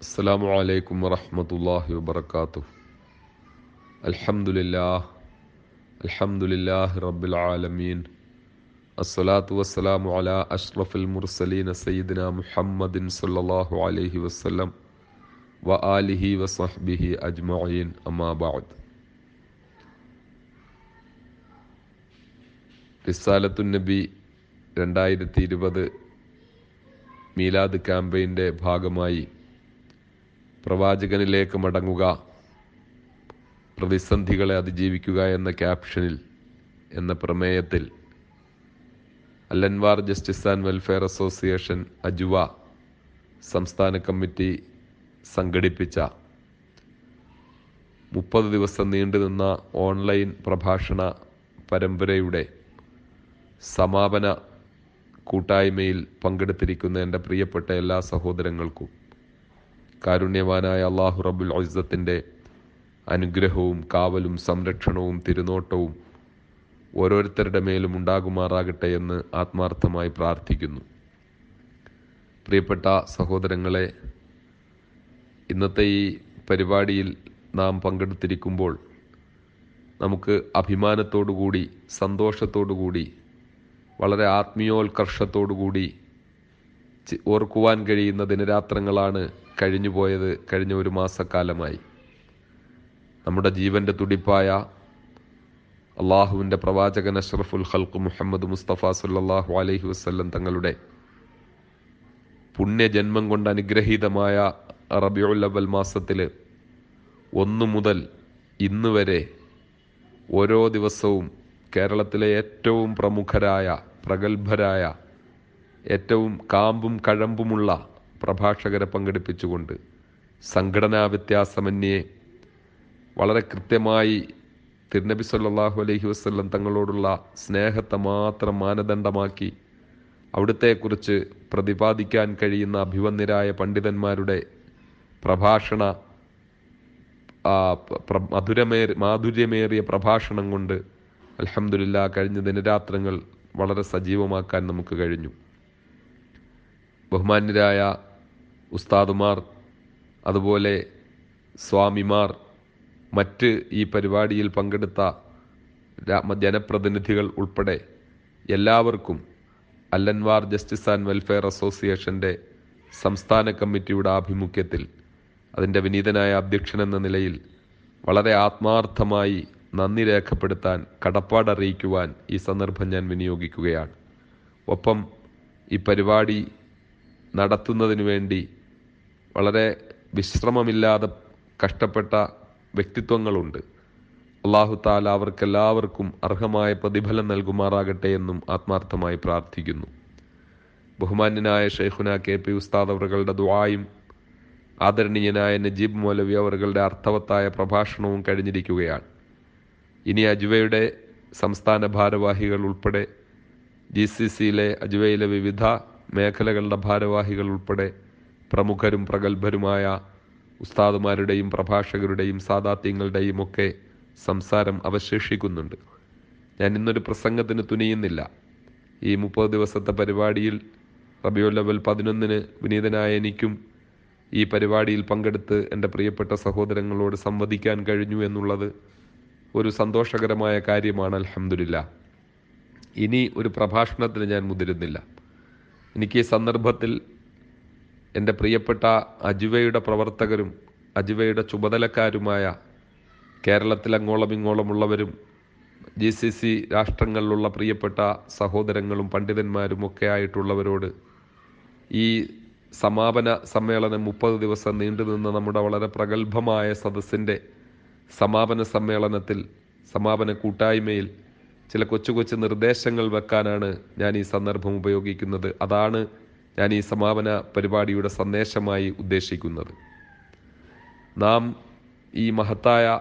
അസ്സാം വലൈക്കും വറഹമത്തല്ലാഹി വബർക്കാത്തു അൽഹമുല്ലാ അൽഹമുല്ലാഹി റബ്ബിൽ ആലമീൻ. അസ്സലാത്തു വസ്സലാമു അലാ അഷ്റഫുൽ മുർസലീൻ സയ്യിദിന മുഹമ്മദിൻ സല്ലല്ലാഹു അലൈഹി വസ്ലം വ ആലിഹി വസഹ്ബിഹി അജ്മഈൻ. അമ്മാബാദ് റിസാലത്തുൻ നബി രണ്ടായിരത്തി ഇരുപത് മീലാദ് ക്യാമ്പയിന്റെ ഭാഗമായി പ്രവാചകനിലേക്ക് മടങ്ങുക. പ്രതിസന്ധികളെ അതിജീവിക്കുക എന്ന ക്യാപ്ഷനിൽ എന്ന പ്രമേയത്തിൽ. അല്ലൻവാർ justice and welfare association Ajuva സംസ്ഥാന കമ്മിറ്റി സംഘടിപ്പിച്ച മുപ്പത് ദിവസം നീണ്ടുനിന്ന ഓൺലൈൻ പ്രഭാഷണ പരമ്പരയുടെ സമാപന കൂട്ടായ്മയിൽ പങ്കെടുത്തിരിക്കുന്ന എന്റെ പ്രിയപ്പെട്ട എല്ലാ സഹോദരങ്ങൾക്കും കാരുണ്യവാനായ അള്ളാഹു റബുൽ ഔസത്തിന്റെ അനുഗ്രഹവും കാവലും സംരക്ഷണവും തിരുനോട്ടവും ഓരോരുത്തരുടെ മേലും ഉണ്ടാകുമാറാകട്ടെ എന്ന് ആത്മാർത്ഥമായി പ്രാർത്ഥിക്കുന്നു. പ്രിയപ്പെട്ട സഹോദരങ്ങളെ ഇന്നത്തെ ഈ പരിപാടിയിൽ നാം പങ്കെടുത്തിരിക്കുമ്പോൾ നമുക്ക് അഭിമാനത്തോടുകൂടി സന്തോഷത്തോടുകൂടി വളരെ ആത്മീയോത്കർഷത്തോടുകൂടി ഓർക്കുവാൻ കഴിയുന്ന ദിനരാത്രങ്ങളാണ് കഴിഞ്ഞുപോയത് കഴിഞ്ഞ ഒരു മാസക്കാലമായി. നമ്മുടെ ജീവന്റെ തുടിപ്പായ അള്ളാഹുവിന്റെ പ്രവാചകൻ അഷ്റഫുൽ ഹൽക്ക് മുഹമ്മദ് മുസ്തഫ സുല്ലാഹു അലൈഹി വസ്ല്ലം തങ്ങളുടെ പുണ്യജന്മം കൊണ്ട് അനുഗ്രഹീതമായ റബിയുൽ അവൽ മാസത്തിൽ ഒന്നു മുതൽ ഇന്ന് വരെ ഓരോ ദിവസവും കേരളത്തിലെ ഏറ്റവും പ്രമുഖരായ പ്രഗത്ഭരായ ഏറ്റവും കാമ്പും കഴമ്പുമുള്ള പ്രഭാഷകരെ പങ്കെടുപ്പിച്ചുകൊണ്ട് സംഘടനാ വ്യത്യാസമന്യേ വളരെ കൃത്യമായി തിരുനബി സല്ലാഹു അലൈഹി വസ്ല്ലം തങ്ങളോടുള്ള സ്നേഹത്തെ മാത്രം മാനദണ്ഡമാക്കി അവിടുത്തെക്കുറിച്ച് പ്രതിപാദിക്കാൻ കഴിയുന്ന അഭിവന്യരായ പണ്ഡിതന്മാരുടെ പ്രഭാഷണ മധുരമേ മാധുര്യമേറിയ പ്രഭാഷണം കൊണ്ട് അൽഹംദുലില്ലാ കഴിഞ്ഞ ദിനരാത്രങ്ങൾ വളരെ സജീവമാക്കാൻ നമുക്ക് കഴിഞ്ഞു. ബഹുമാന്യരായ ഉസ്താദുമാർ അതുപോലെ സ്വാമിമാർ മറ്റ് ഈ പരിപാടിയിൽ പങ്കെടുത്ത ജനപ്രതിനിധികൾ ഉൾപ്പെടെ എല്ലാവർക്കും അല്ലൻവാർ ജസ്റ്റിസ് ആൻഡ് വെൽഫെയർ അസോസിയേഷന്റെ സംസ്ഥാന കമ്മിറ്റിയുടെ ആഭിമുഖ്യത്തിൽ അതിന്റെ വിനീതനായ അധ്യക്ഷൻ എന്ന നിലയിൽ വളരെ ആത്മാർത്ഥമായി നന്ദി രേഖപ്പെടുത്താൻ കടപ്പാടറിയിക്കുവാൻ ഈ സന്ദർഭം ഞാൻ വിനിയോഗിക്കുകയാണ്. ഒപ്പം ഈ പരിപാടി നടത്തുന്നതിന് വേണ്ടി വളരെ വിശ്രമമില്ലാതെ കഷ്ടപ്പെട്ട വ്യക്തിത്വങ്ങളുണ്ട്. അള്ളാഹു താല അവർക്കെല്ലാവർക്കും അർഹമായ പ്രതിഫലം നൽകുമാറാകട്ടെ എന്നും ആത്മാർത്ഥമായി പ്രാർത്ഥിക്കുന്നു. ബഹുമാന്യനായ ഷെയ്ഖുന കെ പി ഉസ്താദ് അവറുകളുടെ ദുആയും ആദരണീയനായ നജീബ് മൗലവി അവറുകളുടെ അർത്ഥവത്തായ പ്രഭാഷണവും കഴിഞ്ഞിരിക്കുകയാണ്. ഇനി അജുവയുടെ സംസ്ഥാന ഭാരവാഹികൾ ഉൾപ്പെടെ ജി സി സിയിലെ അജുവയിലെ വിവിധ മേഖലകളുടെ ഭാരവാഹികൾ ഉൾപ്പെടെ പ്രമുഖരും പ്രഗത്ഭരുമായ ഉസ്താദുമാരുടെയും പ്രഭാഷകരുടെയും സാദാത്യങ്ങളുടെയും ഒക്കെ സംസാരം അവശേഷിക്കുന്നുണ്ട്. ഞാൻ ഇന്നൊരു പ്രസംഗത്തിന് തുനിയുന്നില്ല. ഈ മുപ്പത് ദിവസത്തെ പരിപാടിയിൽ റബിയുൽ ലെവൽ പതിനൊന്നിന് വിനീതനായ എനിക്കും ഈ പരിപാടിയിൽ പങ്കെടുത്ത് എന്റെ പ്രിയപ്പെട്ട സഹോദരങ്ങളോട് സംവദിക്കാൻ കഴിഞ്ഞു എന്നുള്ളത് ഒരു സന്തോഷകരമായ കാര്യമാണ് അലഹമില്ല ഇനി ഒരു പ്രഭാഷണത്തിന് ഞാൻ മുതിരുന്നില്ല. എനിക്ക് ഈ സന്ദർഭത്തിൽ എന്റെ പ്രിയപ്പെട്ട അജുവയുടെ പ്രവർത്തകരും അജുവയുടെ ചുമതലക്കാരുമായ കേരളത്തിൽ അങ്ങോളം ഇങ്ങോളമുള്ളവരും ജി സി സി രാഷ്ട്രങ്ങളിലുള്ള പ്രിയപ്പെട്ട സഹോദരങ്ങളും പണ്ഡിതന്മാരും ഒക്കെ ആയിട്ടുള്ളവരോട് ഈ സമാപന സമ്മേളനം മുപ്പത് ദിവസം നീണ്ടുനിന്ന നമ്മുടെ വളരെ പ്രഗത്ഭമായ സദസ്സിന്റെ സമാപന സമ്മേളനത്തിൽ സമാപന കൂട്ടായ്മയിൽ ചില കൊച്ചു കൊച്ചു നിർദ്ദേശങ്ങൾ വെക്കാനാണ് ഞാൻ ഈ സന്ദർഭം ഉപയോഗിക്കുന്നത്. അതാണ് ഞാൻ ഈ സമാപന പരിപാടിയുടെ സന്ദേശമായി ഉദ്ദേശിക്കുന്നത്. നാം ഈ മഹത്തായ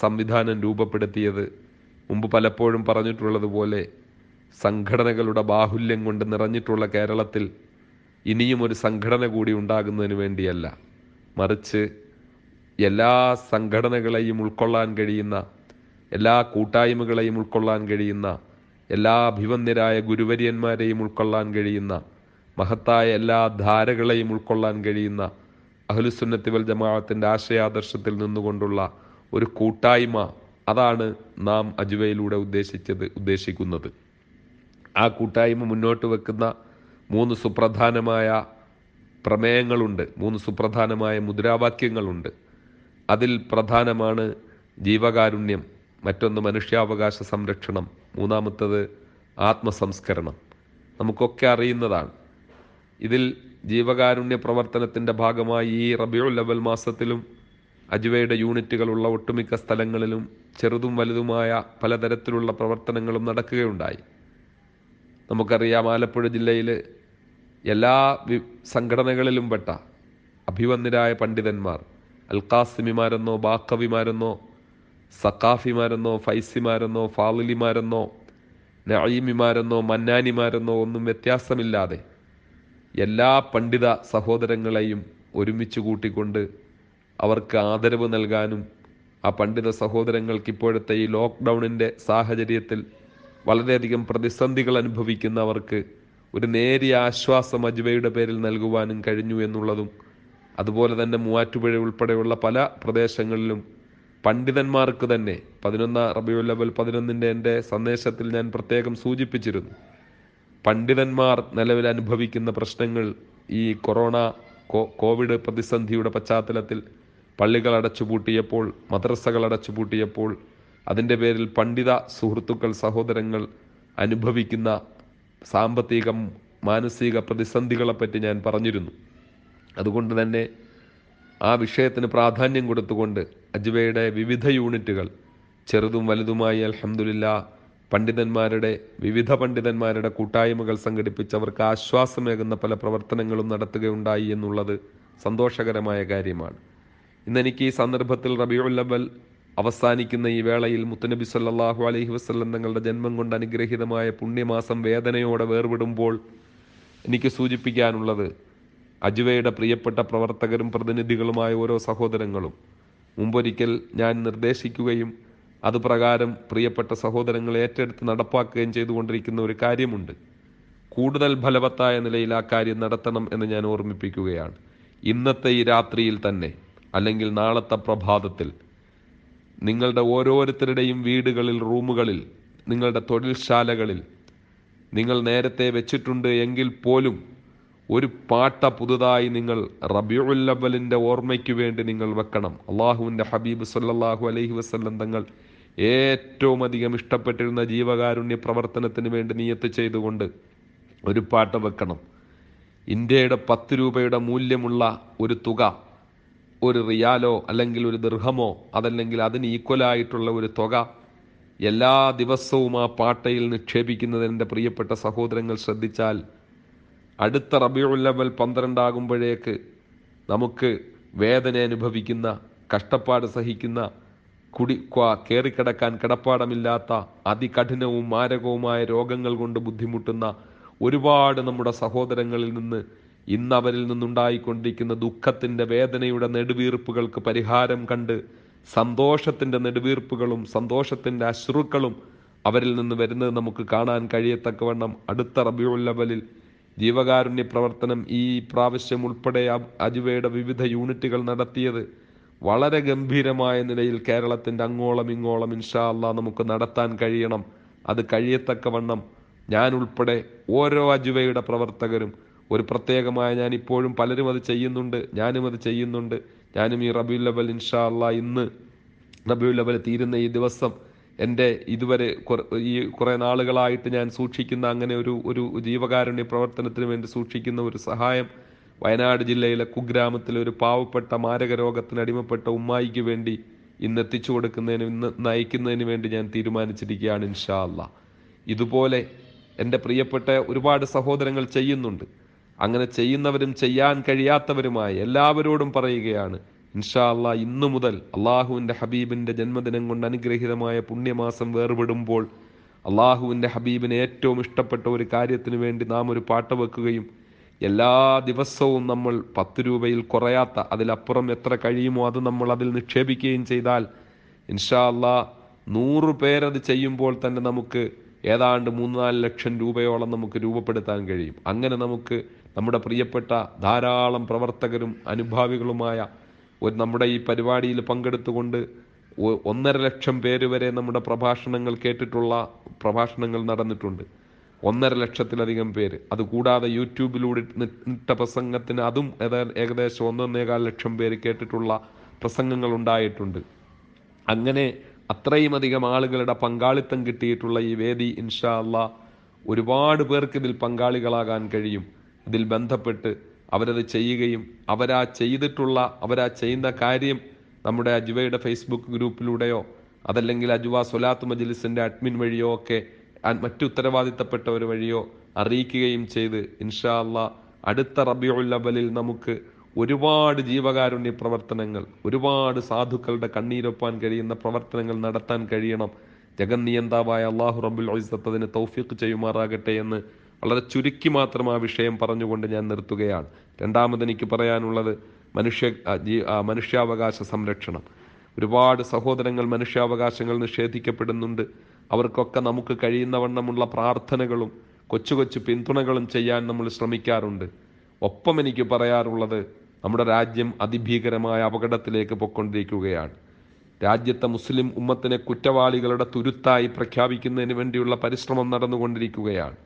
സംവിധാനം രൂപപ്പെടുത്തിയത് മുമ്പ് പലപ്പോഴും പറഞ്ഞിട്ടുള്ളതുപോലെ സംഘടനകളുടെ ബാഹുല്യം കൊണ്ട് നിറഞ്ഞിട്ടുള്ള കേരളത്തിൽ ഇനിയും ഒരു സംഘടന കൂടി ഉണ്ടാകുന്നതിന് വേണ്ടിയല്ല. മറിച്ച് എല്ലാ സംഘടനകളെയും ഉൾക്കൊള്ളാൻ കഴിയുന്ന എല്ലാ കൂട്ടായ്മകളെയും ഉൾക്കൊള്ളാൻ കഴിയുന്ന എല്ലാ അഭിവന്യരായ ഗുരുവര്യന്മാരെയും ഉൾക്കൊള്ളാൻ കഴിയുന്ന മഹത്തായ എല്ലാ ധാരകളെയും ഉൾക്കൊള്ളാൻ കഴിയുന്ന അഹ്ലുസുന്നത്തി വൽ ജമാഅത്തിന്റെ ആശയാദർശത്തിൽ നിന്നുകൊണ്ടുള്ള ഒരു കൂട്ടായ്മ അതാണ് നാം അജുവയിലൂടെ ഉദ്ദേശിച്ചത് ഉദ്ദേശിക്കുന്നത്. ആ കൂട്ടായ്മ മുന്നോട്ട് വെക്കുന്ന മൂന്ന് സുപ്രധാനമായ പ്രമേയങ്ങളുണ്ട് മൂന്ന് സുപ്രധാനമായ മുദ്രാവാക്യങ്ങളുണ്ട്. അതിൽ പ്രധാനമാണ് ജീവകാരുണ്യം മറ്റൊന്ന് മനുഷ്യാവകാശ സംരക്ഷണം മൂന്നാമത്തത് ആത്മസംസ്കരണം. നമുക്കൊക്കെ അറിയുന്നതാണ് ഇതിൽ ജീവകാരുണ്യ പ്രവർത്തനത്തിന്റെ ഭാഗമായി ഈ റബിയുൽ അവൽ മാസത്തിലും അജുവയുടെ യൂണിറ്റുകളുള്ള ഒട്ടുമിക്ക സ്ഥലങ്ങളിലും ചെറുതും വലുതുമായ പലതരത്തിലുള്ള പ്രവർത്തനങ്ങളും നടക്കുകയുണ്ടായി. നമുക്കറിയാം ആലപ്പുഴ ജില്ലയിൽ എല്ലാ സംഘടനകളിലും പെട്ട അഭിവന്ദരായ പണ്ഡിതന്മാർ അൽക്കാസിമിമാരെന്നോ ബാക്കവിമാരെന്നോ സക്കാഫിമാരെന്നോ ഫൈസിമാരെന്നോ ഫാലിലിമാരെന്നോ നഈമിമാരെന്നോ മന്നാനിമാരെന്നോ ഒന്നും വ്യത്യാസമില്ലാതെ എല്ലാ പണ്ഡിത സഹോദരങ്ങളെയും ഒരുമിച്ച് കൂട്ടിക്കൊണ്ട് അവർക്ക് ആദരവ് നൽകാനും ആ പണ്ഡിത സഹോദരങ്ങൾക്ക് ഇപ്പോഴത്തെ ഈ ലോക്ക്ഡൗണിന്റെ സാഹചര്യത്തിൽ വളരെയധികം പ്രതിസന്ധികൾ അനുഭവിക്കുന്നവർക്ക് ഒരു നേരിയ ആശ്വാസം അജ്വയുടെ പേരിൽ നൽകുവാനും കഴിഞ്ഞു എന്നുള്ളതും അതുപോലെ തന്നെ മൂവാറ്റുപുഴ ഉൾപ്പെടെയുള്ള പല പ്രദേശങ്ങളിലും പണ്ഡിതന്മാർക്ക് തന്നെ പതിനൊന്ന് റബിയുൽ അവൽ പതിനൊന്നിന്റെ എന്റെ സന്ദേശത്തിൽ ഞാൻ പ്രത്യേകം സൂചിപ്പിച്ചിരുന്നു. പണ്ഡിതന്മാർ നിലവിൽ അനുഭവിക്കുന്ന പ്രശ്നങ്ങൾ ഈ കൊറോണ കോവിഡ് പ്രതിസന്ധിയുടെ പശ്ചാത്തലത്തിൽ പള്ളികൾ അടച്ചുപൂട്ടിയപ്പോൾ മദ്രസകൾ അടച്ചുപൂട്ടിയപ്പോൾ അതിന്റെ പേരിൽ പണ്ഡിത സുഹൃത്തുക്കൾ സഹോദരങ്ങൾ അനുഭവിക്കുന്ന സാമ്പത്തിക മാനസിക പ്രതിസന്ധികളെപ്പറ്റി ഞാൻ പറഞ്ഞിരുന്നു. അതുകൊണ്ട് തന്നെ ആ വിഷയത്തിന് പ്രാധാന്യം കൊടുത്തുകൊണ്ട് അജ്വയുടെ വിവിധ യൂണിറ്റുകൾ ചെറുതും വലുതുമായി അലഹമുല്ല പണ്ഡിതന്മാരുടെ വിവിധ പണ്ഡിതന്മാരുടെ കൂട്ടായ്മകൾ സംഘടിപ്പിച്ച് അവർക്ക് ആശ്വാസമേകുന്ന പല പ്രവർത്തനങ്ങളും നടത്തുകയുണ്ടായി എന്നുള്ളത് സന്തോഷകരമായ കാര്യമാണ്. ഇന്നെനിക്ക് ഈ സന്ദർഭത്തിൽ റബിയുൽ അവൽ അവസാനിക്കുന്ന ഈ വേളയിൽ മുത്തനബി സല്ലാഹു അലൈഹി വസ്ലം തങ്ങളുടെ ജന്മം കൊണ്ട് അനുഗ്രഹീതമായ പുണ്യമാസം വേദനയോടെ വേർവിടുമ്പോൾ എനിക്ക് സൂചിപ്പിക്കാനുള്ളത് അജുവയുടെ പ്രിയപ്പെട്ട പ്രവർത്തകരും പ്രതിനിധികളുമായ ഓരോ സഹോദരങ്ങളും മുമ്പൊരിക്കൽ ഞാൻ നിർദ്ദേശിക്കുകയും അതുപ്രകാരം പ്രിയപ്പെട്ട സഹോദരങ്ങൾ ഏറ്റെടുത്ത് നടപ്പാക്കുകയും ചെയ്തുകൊണ്ടിരിക്കുന്ന ഒരു കാര്യമുണ്ട്. കൂടുതൽ ഫലവത്തായ നിലയിൽ ആ കാര്യം നടത്തണം എന്ന് ഞാൻ ഓർമ്മിപ്പിക്കുകയാണ്. ഇന്നത്തെ ഈ രാത്രിയിൽ തന്നെ അല്ലെങ്കിൽ നാളത്തെ പ്രഭാതത്തിൽ നിങ്ങളുടെ ഓരോരുത്തരുടെയും വീടുകളിൽ റൂമുകളിൽ നിങ്ങളുടെ തൊഴിൽശാലകളിൽ നിങ്ങൾ നേരത്തെ വെച്ചിട്ടുണ്ട് എങ്കിൽ പോലും ഒരു പാട്ട പുതുതായി നിങ്ങൾ റബിയുല്ലവലിന്റെ ഓർമ്മയ്ക്ക് വേണ്ടി നിങ്ങൾ വെക്കണം. അള്ളാഹുവിന്റെ ഹബീബ് സല്ലാഹു അലൈഹി വസ്ല്ലം തങ്ങൾ ഏറ്റവും അധികം ഇഷ്ടപ്പെട്ടിരുന്ന ജീവകാരുണ്യ പ്രവർത്തനത്തിന് വേണ്ടി നിയത്ത് ചെയ്തുകൊണ്ട് ഒരു പാട്ട് വെക്കണം. ഇന്ത്യയുടെ പത്ത് രൂപയുടെ മൂല്യമുള്ള ഒരു തുക ഒരു റിയാലോ അല്ലെങ്കിൽ ഒരു ദീർഘമോ അതല്ലെങ്കിൽ അതിന് ഈക്വലായിട്ടുള്ള ഒരു തുക എല്ലാ ദിവസവും ആ പാട്ടയിൽ നിക്ഷേപിക്കുന്നത് എന്റെ പ്രിയപ്പെട്ട സഹോദരങ്ങൾ ശ്രദ്ധിച്ചാൽ അടുത്ത റബിയുല്ലവൽ പന്ത്രണ്ടാകുമ്പോഴേക്ക് നമുക്ക് വേദന അനുഭവിക്കുന്ന കഷ്ടപ്പാട് സഹിക്കുന്ന കുടി കയറിക്കിടക്കാൻ കിടപ്പാടമില്ലാത്ത അതികഠിനവും മാരകവുമായ രോഗങ്ങൾ കൊണ്ട് ബുദ്ധിമുട്ടുന്ന ഒരുപാട് നമ്മുടെ സഹോദരങ്ങളിൽ നിന്ന് ഇന്ന് അവരിൽ നിന്നുണ്ടായിക്കൊണ്ടിരിക്കുന്ന ദുഃഖത്തിന്റെ വേദനയുടെ നെടുവീർപ്പുകൾക്ക് പരിഹാരം കണ്ട് സന്തോഷത്തിന്റെ നെടുവീർപ്പുകളും സന്തോഷത്തിന്റെ അശ്രുക്കളും അവരിൽ നിന്ന് വരുന്നത് നമുക്ക് കാണാൻ കഴിയത്തക്കവണ്ണം അടുത്ത റബിയുല്ലവലിൽ ജീവകാരുണ്യ പ്രവർത്തനം ഈ പ്രാവശ്യം ഉൾപ്പെടെ അജുവയുടെ വിവിധ യൂണിറ്റുകൾ നടത്തിയത് വളരെ ഗംഭീരമായ നിലയിൽ കേരളത്തിന്റെ അങ്ങോളം ഇങ്ങോളം ഇൻഷാ അല്ലാ നമുക്ക് നടത്താൻ കഴിയണം. അത് കഴിയത്തക്കവണ്ണം ഞാൻ ഉൾപ്പെടെ ഓരോ അജുവയുടെ പ്രവർത്തകരും ഒരു പ്രത്യേകമായ ഞാൻ ഇപ്പോഴും പലരും അത് ചെയ്യുന്നുണ്ട് ഞാനും അത് ചെയ്യുന്നുണ്ട്. ഞാനും ഈ റബിയുൽ ഇൻഷാ അല്ലാ ഇന്ന് റബിയുൽ തീരുന്ന ഈ ദിവസം എന്റെ ഇതുവരെ ഈ കുറേ നാളുകളായിട്ട് ഞാൻ സൂക്ഷിക്കുന്ന അങ്ങനെ ഒരു ഒരു ജീവകാരുണ്യ പ്രവർത്തനത്തിന് വേണ്ടി സൂക്ഷിക്കുന്ന ഒരു സഹായം വയനാട് ജില്ലയിലെ കുഗ്രാമത്തിലെ ഒരു പാവപ്പെട്ട മാരക രോഗത്തിന് അടിമപ്പെട്ട ഉമ്മായിക്ക് വേണ്ടി ഇന്ന് എത്തിച്ചു കൊടുക്കുന്നതിന് ഇന്ന് നയിക്കുന്നതിന് വേണ്ടി ഞാൻ തീരുമാനിച്ചിരിക്കുകയാണ് ഇൻഷാ അല്ല ഇതുപോലെ എന്റെ പ്രിയപ്പെട്ട ഒരുപാട് സഹോദരങ്ങൾ ചെയ്യുന്നുണ്ട്. അങ്ങനെ ചെയ്യുന്നവരും ചെയ്യാൻ കഴിയാത്തവരുമായി എല്ലാവരോടും പറയുകയാണ് ഇൻഷാ അല്ലാ ഇന്നു മുതൽ അള്ളാഹുവിന്റെ ഹബീബിന്റെ ജന്മദിനം കൊണ്ട് അനുഗ്രഹീതമായ പുണ്യമാസം വേർപെടുമ്പോൾ അള്ളാഹുവിന്റെ ഹബീബിന് ഏറ്റവും ഇഷ്ടപ്പെട്ട ഒരു കാര്യത്തിന് വേണ്ടി നാം ഒരു പാട്ട് വെക്കുകയും എല്ലാ ദിവസവും നമ്മൾ പത്ത് രൂപയിൽ കുറയാത്ത അതിലപ്പുറം എത്ര കഴിയുമോ അത് നമ്മൾ അതിൽ നിക്ഷേപിക്കുകയും ചെയ്താൽ ഇൻഷാ അല്ലാ നൂറ് പേരത് ചെയ്യുമ്പോൾ തന്നെ നമുക്ക് ഏതാണ്ട് മൂന്ന് നാല് ലക്ഷം രൂപയോളം നമുക്ക് രൂപപ്പെടുത്താൻ കഴിയും. അങ്ങനെ നമുക്ക് നമ്മുടെ പ്രിയപ്പെട്ട ധാരാളം പ്രവർത്തകരും അനുഭാവികളുമായ ഒരു നമ്മുടെ ഈ പരിപാടിയിൽ പങ്കെടുത്തുകൊണ്ട് ഒന്നര ലക്ഷം പേര് വരെ നമ്മുടെ പ്രഭാഷണങ്ങൾ കേട്ടിട്ടുള്ള പ്രഭാഷണങ്ങൾ നടന്നിട്ടുണ്ട്. ഒന്നര ലക്ഷത്തിലധികം പേര്. അതുകൂടാതെ യൂട്യൂബിലൂടെ നിട്ട പ്രസംഗത്തിന് അതും ഏകദേശം ഒന്നൊന്നേകാൽ ലക്ഷം പേര് കേട്ടിട്ടുള്ള പ്രസംഗങ്ങൾ ഉണ്ടായിട്ടുണ്ട്. അങ്ങനെ അത്രയും അധികം ആളുകളുടെ പങ്കാളിത്തം കിട്ടിയിട്ടുള്ള ഈ വേദി ഇൻഷാ അള്ളാ ഒരുപാട് പേർക്ക് ഇതിൽ പങ്കാളികളാകാൻ കഴിയും. ഇതിൽ ബന്ധപ്പെട്ട് അവരത് ചെയ്യുകയും അവരാ ചെയ്തിട്ടുള്ള അവരാ ചെയ്യുന്ന കാര്യം നമ്മുടെ അജുവയുടെ ഫേസ്ബുക്ക് ഗ്രൂപ്പിലൂടെയോ അതല്ലെങ്കിൽ അജുവ സൊലാത്ത് മജ്ലിസിന്റെ അഡ്മിൻ വഴിയോ ഒക്കെ മറ്റു ഉത്തരവാദിത്തപ്പെട്ടവർ വഴിയോ അറിയിക്കുകയും ചെയ്ത് ഇൻഷാ അള്ളാ അടുത്ത റബിയുള്ളവലിൽ നമുക്ക് ഒരുപാട് ജീവകാരുണ്യ പ്രവർത്തനങ്ങൾ ഒരുപാട് സാധുക്കളുടെ കണ്ണീരൊപ്പാൻ കഴിയുന്ന പ്രവർത്തനങ്ങൾ നടത്താൻ കഴിയണം. ജഗന്നിയന്താവായ അള്ളാഹു റബുൽ അതിന് തൗഫീഖ് ചെയ്യുമാറാകട്ടെ എന്ന് വളരെ ചുരുക്കി മാത്രം ആ വിഷയം പറഞ്ഞുകൊണ്ട് ഞാൻ നിർത്തുകയാണ്. രണ്ടാമത് എനിക്ക് പറയാനുള്ളത് മനുഷ്യ മനുഷ്യാവകാശ സംരക്ഷണം. ഒരുപാട് സഹോദരങ്ങൾ മനുഷ്യാവകാശങ്ങൾ നിഷേധിക്കപ്പെടുന്നുണ്ട്. അവർക്കൊക്കെ നമുക്ക് കഴിയുന്ന വണ്ണമുള്ള പ്രാർത്ഥനകളും കൊച്ചു കൊച്ചു പിന്തുണകളും ചെയ്യാൻ നമ്മൾ ശ്രമിക്കാറുണ്ട്. ഒപ്പം എനിക്ക് പറയാറുള്ളത് നമ്മുടെ രാജ്യം അതിഭീകരമായ അപകടത്തിലേക്ക് പൊക്കൊണ്ടിരിക്കുകയാണ് രാജ്യത്തെ മുസ്ലിം ഉമ്മത്തിനെ കുറ്റവാളികളുടെ തുരുത്തായി പ്രഖ്യാപിക്കുന്നതിന് വേണ്ടിയുള്ള പരിശ്രമം നടന്നുകൊണ്ടിരിക്കുകയാണ്.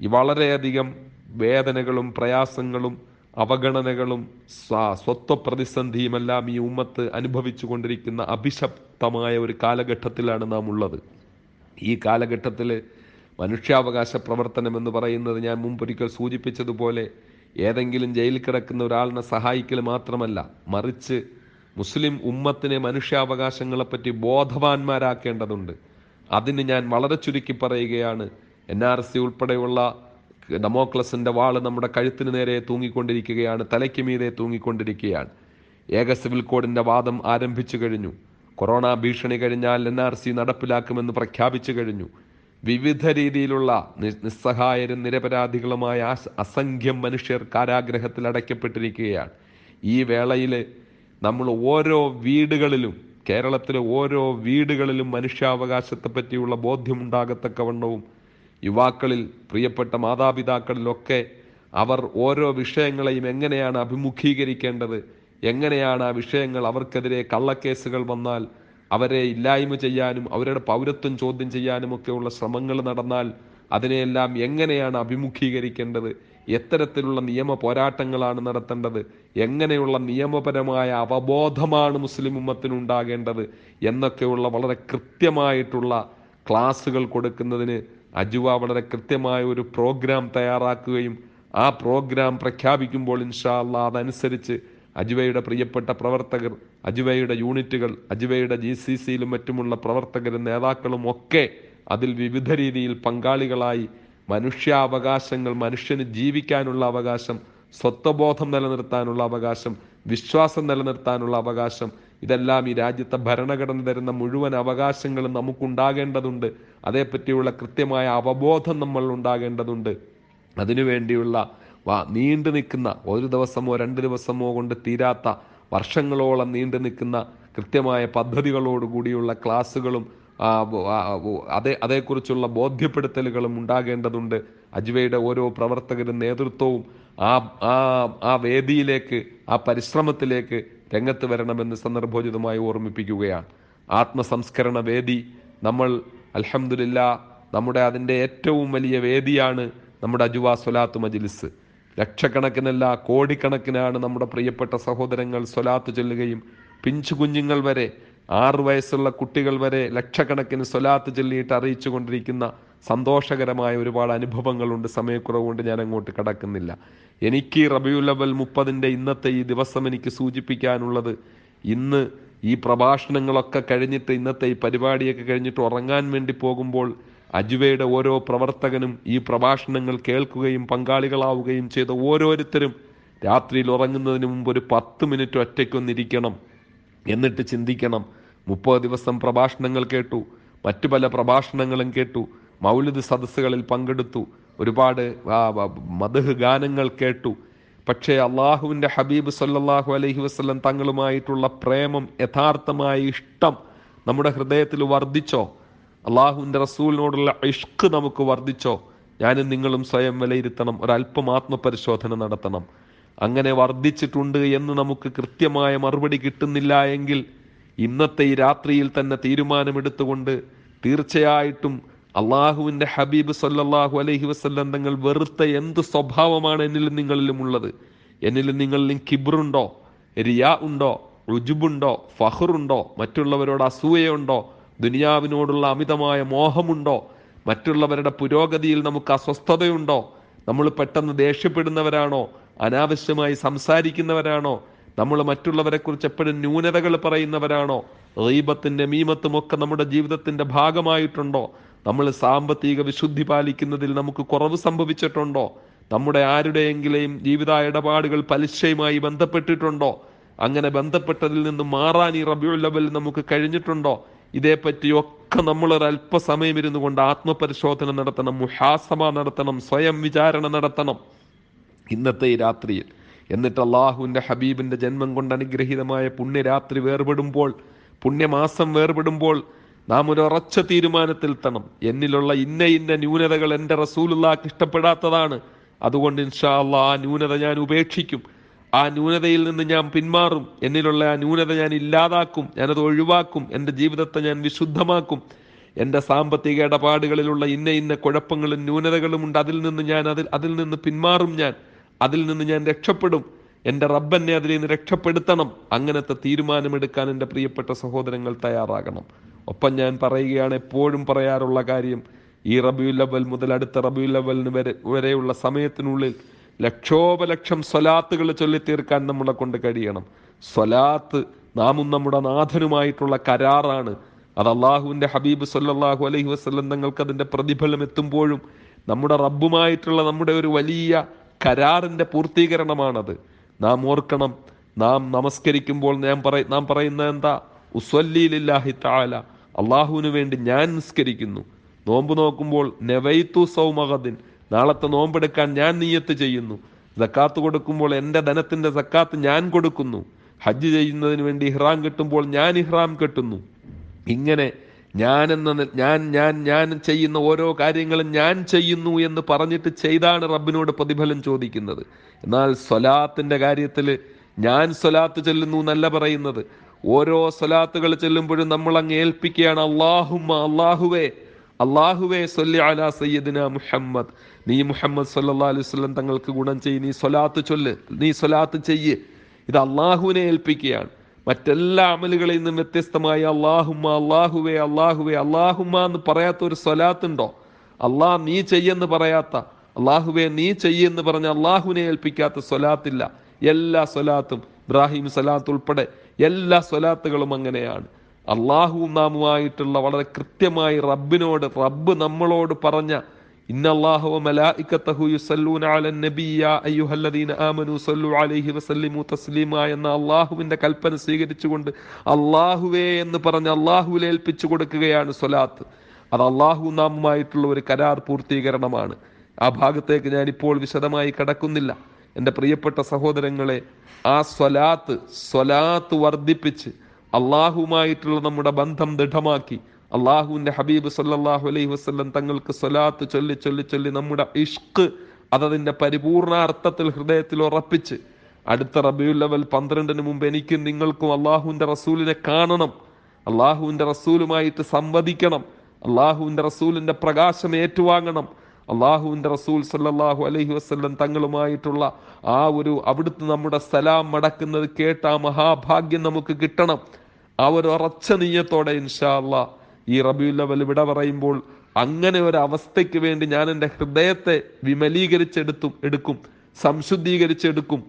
വളരെയധികം വേദനകളും പ്രയാസങ്ങളും അവഗണനകളും സ്വ- സ്വത്വ പ്രതിസന്ധിയുമെല്ലാം ഈ ഉമ്മത്ത് അനുഭവിച്ചു കൊണ്ടിരിക്കുന്ന അഭിശപ്തമായ ഒരു കാലഘട്ടത്തിലാണ് നാം ഉള്ളത്. ഈ കാലഘട്ടത്തിൽ മനുഷ്യാവകാശ പ്രവർത്തനം എന്ന് പറയുന്നത് ഞാൻ മുമ്പൊരിക്കൽ സൂചിപ്പിച്ചതുപോലെ ഏതെങ്കിലും ജയിലിൽ കിടക്കുന്ന ഒരാളിനെ സഹായിക്കൽ മാത്രമല്ല മറിച്ച് മുസ്ലിം ഉമ്മത്തിനെ മനുഷ്യാവകാശങ്ങളെപ്പറ്റി ബോധവാന്മാരാക്കേണ്ടതുണ്ട്. അതിന് ഞാൻ വളരെ ചുരുക്കി പറയുകയാണ് എൻ ആർ സി ഉൾപ്പെടെയുള്ള ഡെമോക്ലസിന്റെ വാൾ നമ്മുടെ കഴുത്തിന് നേരെ തൂങ്ങിക്കൊണ്ടിരിക്കുകയാണ് തലയ്ക്ക് മീതെ തൂങ്ങിക്കൊണ്ടിരിക്കുകയാണ്. ഏക സിവിൽ കോഡിന്റെ വാദം ആരംഭിച്ചു കഴിഞ്ഞു. കൊറോണ ഭീഷണി കഴിഞ്ഞാൽ എൻ ആർ സി നടപ്പിലാക്കുമെന്ന് പ്രഖ്യാപിച്ചു കഴിഞ്ഞു. വിവിധ രീതിയിലുള്ള നിസ്സഹായരും നിരപരാധികളുമായ അസംഖ്യം മനുഷ്യർ കാരാഗ്രഹത്തിൽ അടയ്ക്കപ്പെട്ടിരിക്കുകയാണ്. ഈ വേളയിൽ നമ്മൾ ഓരോ വീടുകളിലും കേരളത്തിലെ ഓരോ വീടുകളിലും മനുഷ്യാവകാശത്തെ പറ്റിയുള്ള ബോധ്യമുണ്ടാകത്തക്കവണ്ണവും യുവാക്കളിൽ പ്രിയപ്പെട്ട മാതാപിതാക്കളിലൊക്കെ അവർ ഓരോ വിഷയങ്ങളെയും എങ്ങനെയാണ് അഭിമുഖീകരിക്കേണ്ടത് എങ്ങനെയാണ് ആ വിഷയങ്ങൾ അവർക്കെതിരെ കള്ളക്കേസുകൾ വന്നാൽ അവരെ ഇല്ലായ്മ ചെയ്യാനും അവരുടെ പൗരത്വം ചോദ്യം ചെയ്യാനും ഒക്കെയുള്ള ശ്രമങ്ങൾ നടന്നാൽ അതിനെയെല്ലാം എങ്ങനെയാണ് അഭിമുഖീകരിക്കേണ്ടത് എത്തരത്തിലുള്ള നിയമ പോരാട്ടങ്ങളാണ് നടത്തേണ്ടത് എങ്ങനെയുള്ള നിയമപരമായ അവബോധമാണ് മുസ്ലിം ഉമ്മത്തിനുണ്ടാകേണ്ടത് എന്നൊക്കെയുള്ള വളരെ കൃത്യമായിട്ടുള്ള ക്ലാസ്സുകൾ കൊടുക്കുന്നതിന് അജുവ വളരെ കൃത്യമായ ഒരു പ്രോഗ്രാം തയ്യാറാക്കുകയും ആ പ്രോഗ്രാം പ്രഖ്യാപിക്കുമ്പോൾ ഇൻഷാ അല്ല അതനുസരിച്ച് അജുവയുടെ പ്രിയപ്പെട്ട പ്രവർത്തകർ അജുവയുടെ യൂണിറ്റുകൾ അജുവയുടെ ജി സി സിയിലും മറ്റുമുള്ള പ്രവർത്തകരും നേതാക്കളും ഒക്കെ അതിൽ വിവിധ രീതിയിൽ പങ്കാളികളായി മനുഷ്യാവകാശങ്ങൾ മനുഷ്യന് ജീവിക്കാനുള്ള അവകാശം സ്വത്വബോധം നിലനിർത്താനുള്ള അവകാശം വിശ്വാസം നിലനിർത്താനുള്ള അവകാശം ഇതെല്ലാം ഈ രാജ്യത്തെ ഭരണഘടന തരുന്ന മുഴുവൻ അവകാശങ്ങളും നമുക്കുണ്ടാകേണ്ടതുണ്ട്. അതേപ്പറ്റിയുള്ള കൃത്യമായ അവബോധം നമ്മൾ ഉണ്ടാകേണ്ടതുണ്ട്. അതിനുവേണ്ടിയുള്ള നീണ്ടു നിൽക്കുന്ന ഒരു ദിവസമോ രണ്ട് ദിവസമോ കൊണ്ട് തീരാത്ത വർഷങ്ങളോളം നീണ്ടു നിൽക്കുന്ന കൃത്യമായ പദ്ധതികളോടുകൂടിയുള്ള ക്ലാസ്സുകളും അതേ അതേക്കുറിച്ചുള്ള ബോധ്യപ്പെടുത്തലുകളും ഉണ്ടാകേണ്ടതുണ്ട്. അജ്വയുടെ ഓരോ പ്രവർത്തകരും നേതൃത്വവും ആ ആ ആ വേദിയിലേക്ക് ആ പരിശ്രമത്തിലേക്ക് രംഗത്ത് വരണമെന്ന് സന്ദർഭോചിതമായി ഓർമ്മിപ്പിക്കുകയാണ്. ആത്മസംസ്കരണ വേദി നമ്മൾ അലഹമുല്ല നമ്മുടെ അതിന്റെ ഏറ്റവും വലിയ വേദിയാണ് നമ്മുടെ അജുവ സ്വലാത്ത് മജിലിസ്. ലക്ഷക്കണക്കിനല്ല കോടിക്കണക്കിനാണ് നമ്മുടെ പ്രിയപ്പെട്ട സഹോദരങ്ങൾ സ്വലാത്ത് ചൊല്ലുകയും പിഞ്ചു കുഞ്ഞുങ്ങൾ വരെ ആറു വയസ്സുള്ള കുട്ടികൾ വരെ ലക്ഷക്കണക്കിന് സ്വലാത്ത് ചൊല്ലിയിട്ട് അറിയിച്ചു കൊണ്ടിരിക്കുന്ന സന്തോഷകരമായ ഒരുപാട് അനുഭവങ്ങളുണ്ട്. സമയക്കുറവുകൊണ്ട് ഞാൻ അങ്ങോട്ട് കടക്കുന്നില്ല. എനിക്ക് റബിയുൽ അവൽ മുപ്പതിന്റെ ഇന്നത്തെ ഈ ദിവസം എനിക്ക് സൂചിപ്പിക്കാനുള്ളത് ഇന്ന് ഈ പ്രഭാഷണങ്ങളൊക്കെ കഴിഞ്ഞിട്ട് ഇന്നത്തെ ഈ പരിപാടിയൊക്കെ കഴിഞ്ഞിട്ട് ഉറങ്ങാൻ വേണ്ടി പോകുമ്പോൾ അജുവയുടെ ഓരോ പ്രവർത്തകനും ഈ പ്രഭാഷണങ്ങൾ കേൾക്കുകയും പങ്കാളികളാവുകയും ചെയ്ത ഓരോരുത്തരും രാത്രിയിൽ ഉറങ്ങുന്നതിന് മുമ്പ് ഒരു പത്ത് മിനിറ്റ് ഒറ്റയ്ക്കൊന്നിരിക്കണം എന്നിട്ട് ചിന്തിക്കണം. മുപ്പത് ദിവസം പ്രഭാഷണങ്ങൾ കേട്ടു. മറ്റു പല പ്രഭാഷണങ്ങളും കേട്ടു. മൗലിദ് സദസ്സുകളിൽ പങ്കെടുത്തു. ഒരുപാട് മദഹ് ഗാനങ്ങൾ കേട്ടു. പക്ഷേ അള്ളാഹുവിന്റെ ഹബീബ് സല്ലാഹു അലഹി വസ്ലം തങ്ങളുമായിട്ടുള്ള പ്രേമം യഥാർത്ഥമായ ഇഷ്ടം നമ്മുടെ ഹൃദയത്തിൽ വർദ്ധിച്ചോ? അള്ളാഹുവിന്റെ റസൂലിനോടുള്ള ഇഷ്ക് നമുക്ക് വർദ്ധിച്ചോ? ഞാനും നിങ്ങളും സ്വയം വിലയിരുത്തണം. ഒരല്പം ആത്മപരിശോധന നടത്തണം. അങ്ങനെ വർദ്ധിച്ചിട്ടുണ്ട് എന്ന് നമുക്ക് കൃത്യമായ മറുപടി കിട്ടുന്നില്ല എങ്കിൽ ഇന്നത്തെ ഈ രാത്രിയിൽ തന്നെ തീരുമാനമെടുത്തുകൊണ്ട് തീർച്ചയായിട്ടും അള്ളാഹുവിന്റെ ഹബീബ് സല്ലാഹു അലഹി വസല്ലം തങ്ങൾ വെറുത്ത എന്ത് സ്വഭാവമാണ് എന്നിലും നിങ്ങളിലും ഉള്ളത് എന്നിലും നിങ്ങളിലും കിബ്രുണ്ടോ റിയാ ഉണ്ടോ റുജുബുണ്ടോ ഫഹറുണ്ടോ മറ്റുള്ളവരോട് അസൂയയുണ്ടോ ദുനിയാവിനോടുള്ള അമിതമായ മോഹമുണ്ടോ മറ്റുള്ളവരുടെ പുരോഗതിയിൽ നമുക്ക് അസ്വസ്ഥതയുണ്ടോ നമ്മൾ പെട്ടെന്ന് ദേഷ്യപ്പെടുന്നവരാണോ അനാവശ്യമായി സംസാരിക്കുന്നവരാണോ നമ്മൾ മറ്റുള്ളവരെക്കുറിച്ച് എപ്പോഴും ന്യൂനതകൾ പറയുന്നവരാണോ റീബത്തിന്റെ മീമത്തുമൊക്കെ നമ്മുടെ ജീവിതത്തിന്റെ ഭാഗമായിട്ടുണ്ടോ നമ്മൾ സാമ്പത്തിക വിശുദ്ധി പാലിക്കുന്നതിൽ നമുക്ക് കുറവ് സംഭവിച്ചിട്ടുണ്ടോ? നമ്മുടെ ആരുടെയെങ്കിലും ജീവിത ഇടപാടുകൾ പലിശയുമായി ബന്ധപ്പെട്ടിട്ടുണ്ടോ? അങ്ങനെ ബന്ധപ്പെട്ടതിൽ നിന്ന് മാറാൻ ഈ റബിയുൽ നമുക്ക് കഴിഞ്ഞിട്ടുണ്ടോ? ഇതേപ്പറ്റിയൊക്കെ നമ്മൾ ഒരു അല്പസമയം ഇരുന്നു കൊണ്ട് ആത്മപരിശോധന നടത്തണം മുഹാസമ നടത്തണം സ്വയം വിചാരണ നടത്തണം. ഇന്നത്തെ ഈ രാത്രിയിൽ എന്നിട്ട് അള്ളാഹുവിന്റെ ഹബീബിന്റെ ജന്മം കൊണ്ട് അനുഗ്രഹീതമായ പുണ്യരാത്രി വേർപെടുമ്പോൾ പുണ്യമാസം വേർപെടുമ്പോൾ നാം ഒരു ഉറച്ച തണം എന്നിലുള്ള ഇന്ന ഇന്ന ന്യൂനതകൾ എന്റെ റസൂലുള്ളാക്ക് ഇഷ്ടപ്പെടാത്തതാണ്. അതുകൊണ്ട് ഇൻഷാ അള്ളാ ആ ന്യൂനത ഞാൻ ഉപേക്ഷിക്കും. ആ ന്യൂനതയിൽ നിന്ന് ഞാൻ പിന്മാറും. എന്നിലുള്ള ആ ന്യൂനത ഞാൻ ഇല്ലാതാക്കും. ഞാനത് ഒഴിവാക്കും. എന്റെ ജീവിതത്തെ ഞാൻ വിശുദ്ധമാക്കും. എന്റെ സാമ്പത്തിക ഇടപാടുകളിലുള്ള ഇന്ന ഇന്ന കുഴപ്പങ്ങളും ന്യൂനതകളും ഉണ്ട്. അതിൽ നിന്ന് ഞാൻ അതിൽ അതിൽ നിന്ന് പിന്മാറും ഞാൻ. അതിൽ നിന്ന് ഞാൻ രക്ഷപ്പെടും. എന്റെ റബ്ബനെ അതിൽ നിന്ന് രക്ഷപ്പെടുത്തണം. അങ്ങനത്തെ തീരുമാനമെടുക്കാൻ എന്റെ പ്രിയപ്പെട്ട സഹോദരങ്ങൾ തയ്യാറാകണം. ഒപ്പം ഞാൻ പറയുകയാണ് എപ്പോഴും പറയാറുള്ള കാര്യം ഈ റബിയുൽ അവൽ മുതൽ അടുത്ത റബിയുൽ അവലിന് വരെ വരെയുള്ള സമയത്തിനുള്ളിൽ ലക്ഷോപലക്ഷം സ്വലാത്തുകൾ ചൊല്ലിത്തീർക്കാൻ നമ്മളെ കൊണ്ട് കഴിയണം. സ്വലാത്ത് നാമും നമ്മുടെ നാഥനുമായിട്ടുള്ള കരാറാണ്. അത് അള്ളാഹുവിന്റെ ഹബീബ് സല്ലാഹു അലൈഹി വസ്ലം തങ്ങൾക്ക് അതിന്റെ പ്രതിഫലം എത്തുമ്പോഴും നമ്മുടെ റബ്ബുമായിട്ടുള്ള നമ്മുടെ ഒരു വലിയ കരാറിന്റെ പൂർത്തീകരണമാണത്. നാം ഓർക്കണം നാം നമസ്കരിക്കുമ്പോൾ ഞാൻ പറയ നാം പറയുന്നത് എന്താ? ഉസ്വല്ലീലില്ലാഹി താല അള്ളാഹുവിന് വേണ്ടി ഞാൻ നിസ്കരിക്കുന്നു. നോമ്പ് നോക്കുമ്പോൾ നെവൈത്തു സൗമഹദിൻ. നാളത്തെ നോമ്പെടുക്കാൻ ഞാൻ നീയത്ത് ചെയ്യുന്നു. സക്കാത്ത് കൊടുക്കുമ്പോൾ എന്റെ ധനത്തിന്റെ സക്കാത്ത് ഞാൻ കൊടുക്കുന്നു. ഹജ്ജ് ചെയ്യുന്നതിന് വേണ്ടി ഇഹ്റാം കെട്ടുമ്പോൾ ഞാൻ ഇഹ്റാം കെട്ടുന്നു. ഇങ്ങനെ ഞാൻ എന്ന ഞാൻ ഞാൻ ഞാൻ ചെയ്യുന്ന ഓരോ കാര്യങ്ങളും ഞാൻ ചെയ്യുന്നു എന്ന് പറഞ്ഞിട്ട് ചെയ്താണ് റബ്ബിനോട് പ്രതിഫലം ചോദിക്കുന്നത്. എന്നാൽ സ്വലാത്തിന്റെ കാര്യത്തിൽ ഞാൻ സ്വലാത്ത് ചെല്ലുന്നു എന്നല്ല പറയുന്നത്. ഓരോ സ്വലാത്തുകൾ ചെല്ലുമ്പോഴും നമ്മൾ അങ്ങ് ഏൽപ്പിക്കുകയാണ് അള്ളാഹുമ്മ അള്ളാഹുവേ അള്ളാഹുവേ സൊല്ലി അലാ സയ്യദിന മുഹമ്മദ്. നീ മുഹമ്മദ് സല്ലല്ലാഹു അലൈഹി വസല്ലം തങ്ങൾക്ക് ഗുണം ചെയ്യ് നീ സ്വലാത്ത് ചൊല്ല് നീ സ്വലാത്ത് ചെയ്യ്. ഇത് അള്ളാഹുവിനെ ഏൽപ്പിക്കുകയാണ്. മറ്റെല്ലാ അമലുകളിൽ നിന്നും വ്യത്യസ്തമായി അള്ളാഹുമ്മ അള്ളാഹുവേ അള്ളാഹുവേ അള്ളാഹുമ്മ എന്ന് പറയാത്ത ഒരു സ്വലാത്തുണ്ടോ? അള്ളാഹ് നീ ചെയ്യെന്ന് പറയാത്ത അള്ളാഹുവേ നീ ചെയ്യെന്ന് പറഞ്ഞ അള്ളാഹുവിനെ ഏൽപ്പിക്കാത്ത സ്വലാത്തില്ല. എല്ലാ സ്വലാത്തും ഇബ്രാഹിം സ്വലാത്ത് ഉൾപ്പെടെ എല്ലാ സ്വലാത്തുകളും അങ്ങനെയാണ്. അള്ളാഹുവും നാമുമായിട്ടുള്ള വളരെ കൃത്യമായി റബ്ബിനോട് റബ്ബ് നമ്മളോട് പറഞ്ഞ എന്ന അള്ളാഹുവിന്റെ കൽപ്പന സ്വീകരിച്ചുകൊണ്ട് അള്ളാഹുവേ എന്ന് പറഞ്ഞ് അള്ളാഹുവിൽ ഏൽപ്പിച്ചു കൊടുക്കുകയാണ് സ്വലാത്ത്. അത് അള്ളാഹു നാമുമായിട്ടുള്ള ഒരു കരാർ പൂർത്തീകരണമാണ്. ആ ഭാഗത്തേക്ക് ഞാൻ ഇപ്പോൾ വിശദമായി കടക്കുന്നില്ല. എന്റെ പ്രിയപ്പെട്ട സഹോദരങ്ങളെ ആ സ്വലാത്ത് സ്വലാത്ത് വർദ്ധിപ്പിച്ച് അള്ളാഹുമായിട്ടുള്ള നമ്മുടെ ബന്ധം ദൃഢമാക്കി. അള്ളാഹുവിന്റെ ഹബീബ് സല്ലാഹു അലൈഹി വസല്ലം തങ്ങൾക്ക് സ്വലാത്ത് ചൊല്ലി ചൊല്ലി ചൊല്ലി നമ്മുടെ ഇഷ്ക് അതതിന്റെ പരിപൂർണ അർത്ഥത്തിൽ ഹൃദയത്തിൽ ഉറപ്പിച്ച് അടുത്ത റബിയുൽ ലെവൽ പന്ത്രണ്ടിന് മുമ്പ് എനിക്കും നിങ്ങൾക്കും അള്ളാഹുവിന്റെ റസൂലിനെ കാണണം. അള്ളാഹുവിന്റെ റസൂലുമായിട്ട് സംവദിക്കണം. അള്ളാഹുവിന്റെ റസൂലിന്റെ പ്രകാശം ഏറ്റുവാങ്ങണം. അള്ളാഹുവിന്റെ റസൂൽ സല്ലാഹു അലൈഹി വസ്ല്ലം തങ്ങളുമായിട്ടുള്ള ആ ഒരു അവിടുത്തെ നമ്മുടെ സലാം മടക്കുന്നത് കേട്ട ആ മഹാഭാഗ്യം നമുക്ക് കിട്ടണം. ആ ഒരു ഉറച്ച നീയത്തോടെ ഇൻഷാ അള്ളാ ഈ റബിയുല്ലവൽ ലെവൽ വിട പറയുമ്പോൾ അങ്ങനെ ഒരു അവസ്ഥയ്ക്ക് വേണ്ടി ഞാൻ എന്റെ ഹൃദയത്തെ വിമലീകരിച്ചെടുത്തും എടുക്കും സംശുദ്ധീകരിച്ചെടുക്കും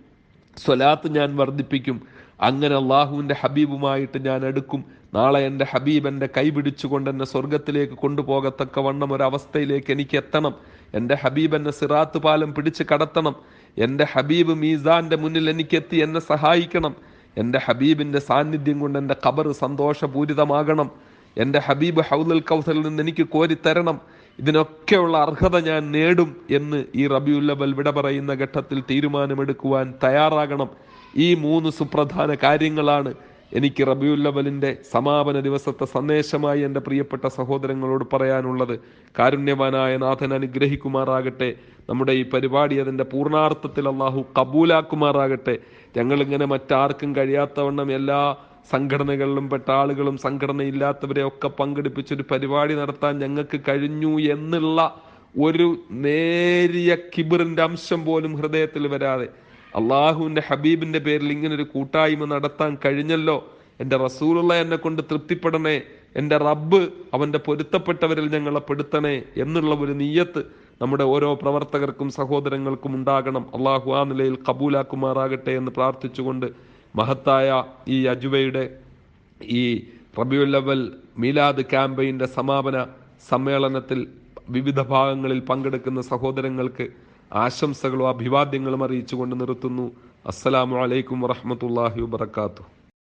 സ്വലാത്ത് ഞാൻ വർദ്ധിപ്പിക്കും അങ്ങനെ അള്ളാഹുവിന്റെ ഹബീബുമായിട്ട് ഞാൻ എടുക്കും നാളെ എന്റെ ഹബീബ് എന്റെ കൈ പിടിച്ചുകൊണ്ട് എന്നെ സ്വർഗത്തിലേക്ക് കൊണ്ടുപോകത്തക്ക വണ്ണം ഒരവസ്ഥയിലേക്ക് എനിക്ക് എത്തണം. എന്റെ ഹബീബ് എന്നെ സിറാത്ത് പാലം പിടിച്ച് കടത്തണം. എന്റെ ഹബീബ് മീസാന്റെ മുന്നിൽ എനിക്കെത്തി എന്നെ സഹായിക്കണം. എന്റെ ഹബീബിന്റെ സാന്നിധ്യം കൊണ്ട് എന്റെ ഖബർ സന്തോഷപൂരിതമാകണം. എന്റെ ഹബീബ് ഹൗദൽ കൗസലിൽ നിന്ന് എനിക്ക് കോരിത്തരണം. തരണം ഇതിനൊക്കെയുള്ള അർഹത ഞാൻ നേടും എന്ന് ഈ റബിയുല്ലബൽ വിട പറയുന്ന ഘട്ടത്തിൽ തീരുമാനമെടുക്കുവാൻ തയ്യാറാകണം. ഈ മൂന്ന് സുപ്രധാന കാര്യങ്ങളാണ് എനിക്ക് റബിയുല്ലവലിന്റെ സമാപന ദിവസത്തെ സന്ദേശമായി എന്റെ പ്രിയപ്പെട്ട സഹോദരങ്ങളോട് പറയാനുള്ളത് കാരുണ്യവാനായ നാഥൻ അനുഗ്രഹിക്കുമാറാകട്ടെ നമ്മുടെ ഈ പരിപാടി അതിന്റെ പൂർണാർത്ഥത്തിൽ അള്ളാഹു കബൂലാക്കുമാറാകട്ടെ. ഞങ്ങളിങ്ങനെ മറ്റാർക്കും കഴിയാത്തവണ്ണം എല്ലാ സംഘടനകളിലും പെട്ട ആളുകളും സംഘടനയില്ലാത്തവരെ ഒക്കെ പങ്കെടുപ്പിച്ചൊരു പരിപാടി നടത്താൻ ഞങ്ങൾക്ക് കഴിഞ്ഞു എന്നുള്ള ഒരു നേരിയ കിബിറിന്റെ അംശം പോലും ഹൃദയത്തിൽ വരാതെ അള്ളാഹുവിന്റെ ഹബീബിന്റെ പേരിൽ ഇങ്ങനെ ഒരു കൂട്ടായ്മ നടത്താൻ കഴിഞ്ഞല്ലോ? എന്റെ റസൂലുള്ള എന്നെ കൊണ്ട് തൃപ്തിപ്പെടണേ. എന്റെ റബ്ബ് അവന്റെ പൊരുത്തപ്പെട്ടവരിൽ ഞങ്ങളെ പെടുത്തണേ എന്നുള്ള ഒരു നീയത്ത് നമ്മുടെ ഓരോ പ്രവർത്തകർക്കും സഹോദരങ്ങൾക്കും ഉണ്ടാകണം. അള്ളാഹു ആ നിലയിൽ കബൂലാക്കുമാറാകട്ടെ എന്ന് പ്രാർത്ഥിച്ചുകൊണ്ട് മഹത്തായ ഈ അജുവയുടെ ഈ റബിയുല്ലവൽ മീലാദ് ക്യാമ്പയിന്റെ സമാപന സമ്മേളനത്തിൽ വിവിധ ഭാഗങ്ങളിൽ പങ്കെടുക്കുന്ന സഹോദരങ്ങൾക്ക് ആശംസകളും അഭിവാദ്യങ്ങളും അറിയിച്ചുകൊണ്ട് നിർത്തുന്നു. അസ്സലാമു അലൈക്കും വറഹമത്തല്ലാഹി വബർക്കാത്തു